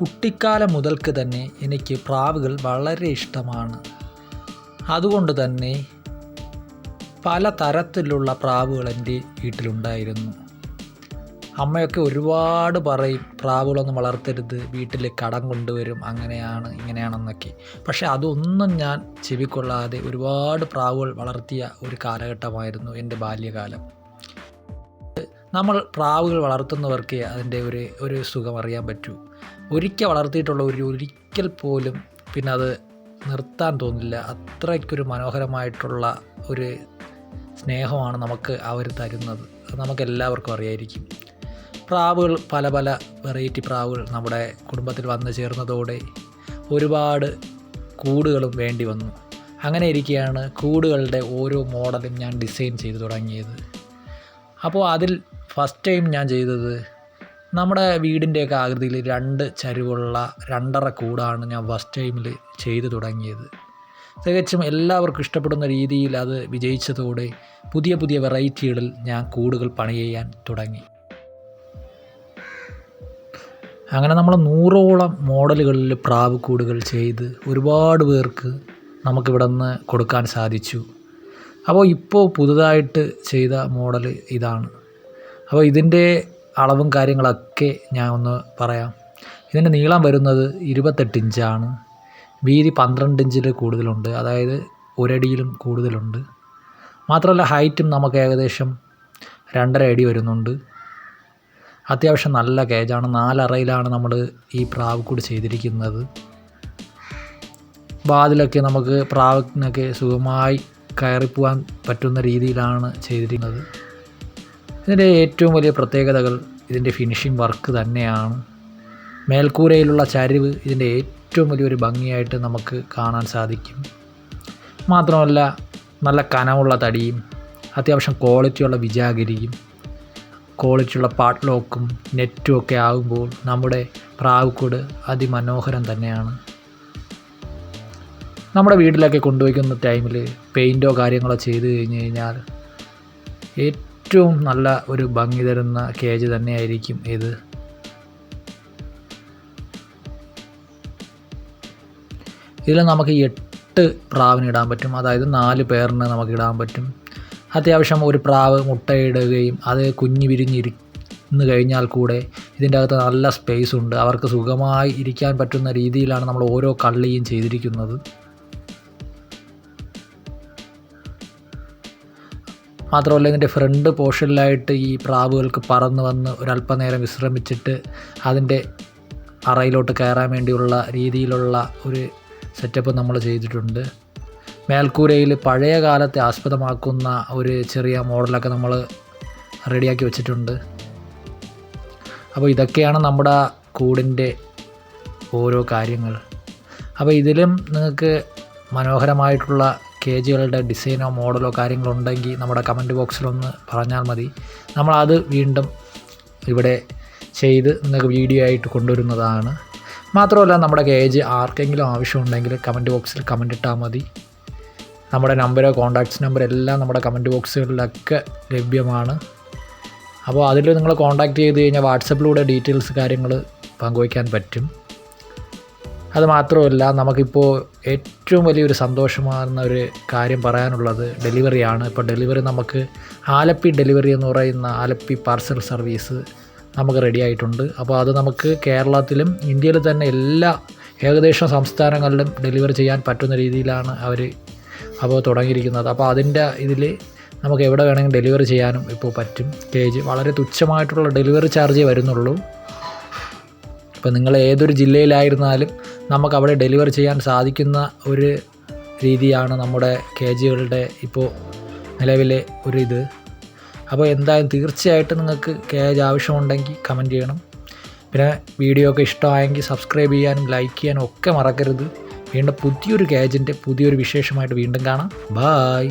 കുട്ടിക്കാലം മുതൽക്ക് തന്നെ എനിക്ക് പ്രാവുകൾ വളരെ ഇഷ്ടമാണ്. അതുകൊണ്ട് തന്നെ പല തരത്തിലുള്ള പ്രാവുകൾ എന്റെ വീട്ടിലുണ്ടായിരുന്നു. അമ്മയൊക്കെ ഒരുപാട് പറയും പ്രാവുകളൊന്നും വളർത്തരുത് വീട്ടിൽ കടം കൊണ്ടുവരും അങ്ങനെയാണ് ഇങ്ങനെയാണെന്നൊക്കെ. പക്ഷേ അതൊന്നും ഞാൻ ചെവിക്കൊള്ളാതെ ഒരുപാട് പ്രാവുകൾ വളർത്തിയ ഒരു കാലഘട്ടമായിരുന്നു എന്റെ ബാല്യകാലം. നമ്മൾ പ്രാവുകൾ വളർത്തുന്നവർക്ക് അതിന്റെ ഒരു ഒരു സുഖം അറിയാൻ പറ്റൂ. ഒരിക്കൽ വളർത്തിയിട്ടുള്ള ഒരു ഒരിക്കൽ പോലും പിന്നെ അത് നിർത്താൻ തോന്നില്ല. അത്രയ്ക്കൊരു മനോഹരമായിട്ടുള്ള ഒരു സ്നേഹമാണ് നമുക്ക് അവർ തരുന്നത്. അത് നമുക്ക് എല്ലാവർക്കും അറിയായിരിക്കും. പ്രാവുകൾ പല പല വെറൈറ്റി പ്രാവുകൾ നമ്മുടെ കുടുംബത്തിൽ വന്നു ചേർന്നതോടെ ഒരുപാട് കൂടുകളും വേണ്ടി വന്നു. അങ്ങനെ ഇരിക്കുകയാണ് കൂടുകളുടെ ഓരോ മോഡലും ഞാൻ ഡിസൈൻ ചെയ്തു തുടങ്ങിയത്. അപ്പോൾ അതിൽ ഫസ്റ്റ് ടൈം ഞാൻ ചെയ്തത് നമ്മുടെ വീടിന്റെയൊക്കെ ആകൃതിയിൽ രണ്ട് ചരിവുള്ള രണ്ടര കൂടാണ് ഞാൻ ഫസ്റ്റ് ടൈമിൽ ചെയ്തു തുടങ്ങിയത്. തികച്ചും എല്ലാവർക്കും ഇഷ്ടപ്പെടുന്ന രീതിയിൽ അത് വിജയിച്ചതോടെ പുതിയ പുതിയ വെറൈറ്റികളിൽ ഞാൻ കൂടുകൾ പണി ചെയ്യാൻ തുടങ്ങി. അങ്ങനെ നമ്മൾ നൂറോളം മോഡലുകളിൽ പ്രാവ് കൂടുകൾ ചെയ്ത് ഒരുപാട് പേർക്ക് നമുക്കിവിടെ നിന്ന് കൊടുക്കാൻ സാധിച്ചു. അപ്പോൾ ഇപ്പോൾ പുതുതായിട്ട് ചെയ്ത മോഡൽ ഇതാണ്. അപ്പോൾ ഇതിന്റെ അളവും കാര്യങ്ങളൊക്കെ ഞാൻ ഒന്ന് പറയാം. ഇതിന്റെ നീളം വരുന്നത് ഇരുപത്തെട്ട് ഇഞ്ചാണ്. വീതി പന്ത്രണ്ട് ഇഞ്ചിൽ കൂടുതലുണ്ട്. അതായത് ഒരടിയിലും കൂടുതലുണ്ട്. മാത്രമല്ല ഹൈറ്റും നമുക്ക് ഏകദേശം രണ്ടര അടി വരുന്നുണ്ട്. അത്യാവശ്യം നല്ല കേജാണ് നാലറയിലാണ് നമ്മൾ ഈ പ്രാവ് കൂടി ചെയ്തിരിക്കുന്നത്. വാതിലൊക്കെ നമുക്ക് പ്രാവിനൊക്കെ സുഖമായി കയറിപ്പോവാൻ പറ്റുന്ന രീതിയിലാണ് ചെയ്തിരിക്കുന്നത്. ഇതിന്റെ ഏറ്റവും വലിയ പ്രത്യേകതകൾ ഇതിന്റെ ഫിനിഷിംഗ് വർക്ക് തന്നെയാണ്. മേൽക്കൂരയിലുള്ള ചരിവ് ഇതിന്റെ ഏറ്റവും വലിയൊരു ഭംഗിയായിട്ട് നമുക്ക് കാണാൻ സാധിക്കും. മാത്രമല്ല നല്ല കനമുള്ള തടിയും അത്യാവശ്യം ക്വാളിറ്റിയുള്ള വിജാഗിരിയും ക്വാളിറ്റിയുള്ള പാട്ട് ലോക്കും നെറ്റും ഒക്കെ ആകുമ്പോൾ നമ്മുടെ പ്രാവുക്കൂട് അതിമനോഹരം തന്നെയാണ്. നമ്മുടെ വീട്ടിലൊക്കെ കൊണ്ടുവയ്ക്കുന്ന ടൈമിൽ പെയിന്റോ കാര്യങ്ങളോ ചെയ്ത് കഴിഞ്ഞ് കഴിഞ്ഞാൽ ഏറ്റവും നല്ല ഒരു ഭംഗി തരുന്ന കേജ് തന്നെയായിരിക്കും ഇത്. ഇതിൽ നമുക്ക് എട്ട് പ്രാവിന് ഇടാൻ പറ്റും. അതായത് നാല് പേരിന് നമുക്ക് ഇടാൻ പറ്റും. അത്യാവശ്യം ഒരു പ്രാവ് മുട്ടയിടുകയും അത് കുഞ്ഞ് വിരിഞ്ഞിരുന്ന് കഴിഞ്ഞാൽ കൂടെ ഇതിന്റെ അകത്ത് നല്ല സ്പേസ് ഉണ്ട്. അവർക്ക് സുഖമായി ഇരിക്കാൻ പറ്റുന്ന രീതിയിലാണ് നമ്മൾ ഓരോ കള്ളിയും ചെയ്തിരിക്കുന്നത്. മാത്രമല്ല ഇതിന്റെ ഫ്രണ്ട് പോർഷനിലായിട്ട് ഈ പ്രാവുകൾക്ക് പറന്ന് വന്ന് ഒരല്പനേരം വിശ്രമിച്ചിട്ട് അതിന്റെ അറയിലോട്ട് കയറാൻ വേണ്ടിയുള്ള രീതിയിലുള്ള ഒരു സെറ്റപ്പ് നമ്മൾ ചെയ്തിട്ടുണ്ട്. മേൽക്കൂരയിൽ പഴയ കാലത്തെ ആസ്പദമാക്കുന്ന ഒരു ചെറിയ മോഡലൊക്കെ നമ്മൾ റെഡിയാക്കി വെച്ചിട്ടുണ്ട്. അപ്പോൾ ഇതൊക്കെയാണ് നമ്മുടെ കൂടിന്റെ ഓരോ കാര്യങ്ങൾ. അപ്പോൾ ഇതിലും നിങ്ങൾക്ക് മനോഹരമായിട്ടുള്ള കേജുകളുടെ ഡിസൈനോ മോഡലോ കാര്യങ്ങളോ ഉണ്ടെങ്കിൽ നമ്മുടെ കമന്റ് ബോക്സിലൊന്ന് പറഞ്ഞാൽ മതി. നമ്മളത് വീണ്ടും ഇവിടെ ചെയ്ത് നിങ്ങൾക്ക് വീഡിയോ ആയിട്ട് കൊണ്ടുവരുന്നതാണ്. മാത്രമല്ല നമ്മുടെ കേജ് ആർക്കെങ്കിലും ആവശ്യമുണ്ടെങ്കിൽ കമന്റ് ബോക്സിൽ കമന്റ് ഇട്ടാൽ മതി. നമ്മുടെ നമ്പരോ കോൺടാക്ട്സ് നമ്പർ എല്ലാം നമ്മുടെ കമന്റ് ബോക്സുകളിലൊക്കെ ലഭ്യമാണ്. അപ്പോൾ അതിൽ നിങ്ങൾ കോൺടാക്റ്റ് ചെയ്ത് കഴിഞ്ഞാൽ വാട്സപ്പിലൂടെ ഡീറ്റെയിൽസ് കാര്യങ്ങൾ പങ്കുവയ്ക്കാൻ പറ്റും. അത് മാത്രമല്ല നമുക്കിപ്പോൾ ഏറ്റവും വലിയൊരു സന്തോഷമാകുന്ന ഒരു കാര്യം പറയാനുള്ളത് ഡെലിവറിയാണ്. ഇപ്പോൾ ഡെലിവറി നമുക്ക് ആലപ്പി ഡെലിവറി എന്ന് പറയുന്ന ആലപ്പി പാർസൽ സർവീസ് നമുക്ക് റെഡി ആയിട്ടുണ്ട്. അപ്പോൾ അത് നമുക്ക് കേരളത്തിലും ഇന്ത്യയിൽ തന്നെ എല്ലാ ഏകദേശം സംസ്ഥാനങ്ങളിലും ഡെലിവറി ചെയ്യാൻ പറ്റുന്ന രീതിയിലാണ് അവർ അപ്പോൾ തുടങ്ങിയിരിക്കുന്നത്. അപ്പോൾ അതിന്റെ ഇതിൽ നമുക്ക് എവിടെ വേണമെങ്കിലും ഡെലിവറി ചെയ്യാനും ഇപ്പോൾ പറ്റും. കേജ് വളരെ തുച്ഛമായിട്ടുള്ള ഡെലിവറി ചാർജേ വരുന്നുള്ളൂ. ഇപ്പോൾ നിങ്ങൾ ഏതൊരു ജില്ലയിലായിരുന്നാലും നമുക്ക് അവിടെ ഡെലിവർ ചെയ്യാൻ സാധിക്കുന്ന ഒരു രീതിയാണ് നമ്മുടെ കെ ജികളുടെ ഇപ്പോൾ നിലവിലെ ഒരു ഇത്. അപ്പോൾ എന്തായാലും തീർച്ചയായിട്ടും നിങ്ങൾക്ക് കെ ജി ആവശ്യമുണ്ടെങ്കിൽ കമന്റ് ചെയ്യണം. പിന്നെ വീഡിയോ ഒക്കെ ഇഷ്ടമായെങ്കിൽ സബ്സ്ക്രൈബ് ചെയ്യാനും ലൈക്ക് ചെയ്യാനും ഒക്കെ മറക്കരുത്. വീണ്ടും പുതിയൊരു കേജിന്റെ പുതിയൊരു വിശേഷമായിട്ട് വീണ്ടും കാണാം. ബായ്